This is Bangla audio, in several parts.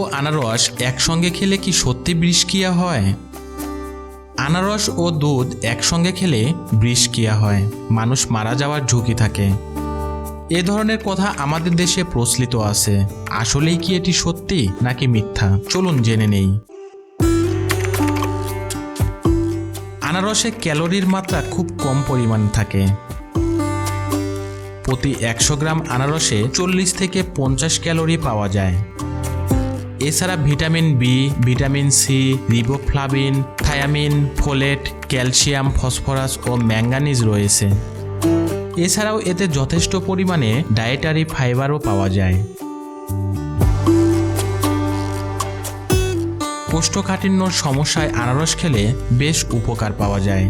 আনারস একসঙ্গে খেলে কি সত্যি বিষক্রিয়া হয়? আনারস ও দুধ একসঙ্গে খেলে বিষক্রিয়া হয়, মানুষ মারা যাওয়ার ঝুঁকি থাকে। এ ধরনের কথা আমাদের দেশে প্রচলিত আছে। আসলেই কি এটি সত্যি নাকি মিথ্যা? চলুন জেনে নেই। আনারসে ক্যালোরির মাত্রা খুব কম পরিমাণ থাকে। প্রতি একশো গ্রাম আনারসে চল্লিশ থেকে পঞ্চাশ ক্যালোরি পাওয়া যায়। এছাড়া vitamin B vitamin C riboflavin thiamine folate calcium phosphorus ও ম্যাঙ্গানিজ রয়েছে। এছাড়াও এতে যথেষ্ট পরিমাণে ডায়েটারি ফাইবারও পাওয়া যায়। কোষ্ঠকাঠিন্যর সমস্যায় আনারস খেলে বেশ উপকার পাওয়া যায়।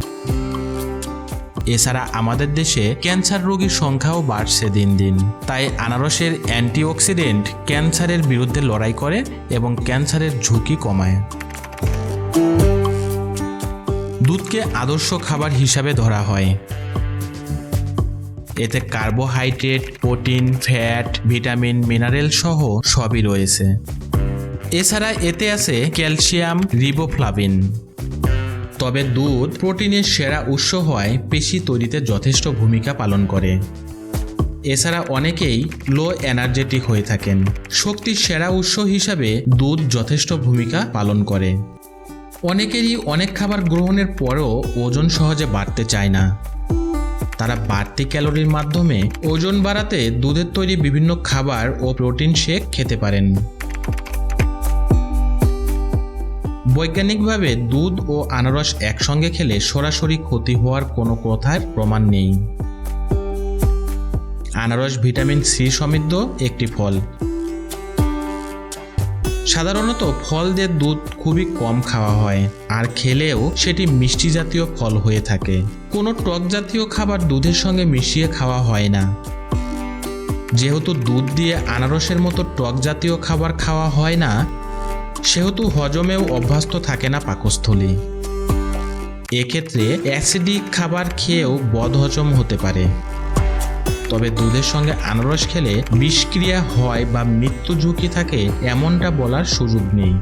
এছাড়া আমাদের দেশে ক্যান্সার রোগীর সংখ্যাও বাড়ছে দিন দিন। তাই আনারসের অ্যান্টিঅক্সিডেন্ট ক্যান্সারের বিরুদ্ধে লড়াই করে এবং ক্যান্সারের ঝুঁকি কমায়। দুধকে আদর্শ খাবার হিসাবে ধরা হয়। এতে carbohydrate, protein, fat, vitamin, mineral সহ সবই রয়েছে। এছাড়া এতে আছে ক্যালসিয়াম, রিবোফ্লাভিন। তবে দুধ প্রোটিনের সেরা উৎস হওয়ায় পেশি তৈরিতে যথেষ্ট ভূমিকা পালন করে। এছাড়া অনেকেই লো এনার্জেটিক হয়ে থাকেন। শক্তির সেরা উৎস হিসাবে দুধ যথেষ্ট ভূমিকা পালন করে। অনেকেরই অনেক খাবার গ্রহণের পরেও ওজন সহজে বাড়তে চায় না। তারা বাড়তি ক্যালোরির মাধ্যমে ওজন বাড়াতে দুধের তৈরি বিভিন্ন খাবার ও প্রোটিন শেক খেতে পারেন। বৈজ্ঞানিকভাবে দুধ ও আনারস একসঙ্গে খেলে সরাসরি ক্ষতি হওয়ার কোনো কথার প্রমাণ নেই। আনারস ভিটামিন সি সমৃদ্ধ একটি ফল। সাধারণত ফল দিয়ে দুধ খুবই কম খাওয়া হয়, আর খেলেও সেটি মিষ্টি জাতীয় ফল হয়ে থাকে। কোনো টক জাতীয় খাবার দুধের সঙ্গে মিশিয়ে খাওয়া হয় না। যেহেতু দুধ দিয়ে আনারসের মতো টক জাতীয় খাবার খাওয়া হয় না সেহেতু হজমেও অভ্যস্ত থাকে না পাকস্থলী। এক্ষেত্রে অ্যাসিডিক খাবার খেয়েও বদহজম হতে পারে। তবে দুধের সঙ্গে আনারস খেলে বিষক্রিয়া হয় বা মৃত্যু ঝুঁকি থাকে এমনটা বলার সুযোগ নেই।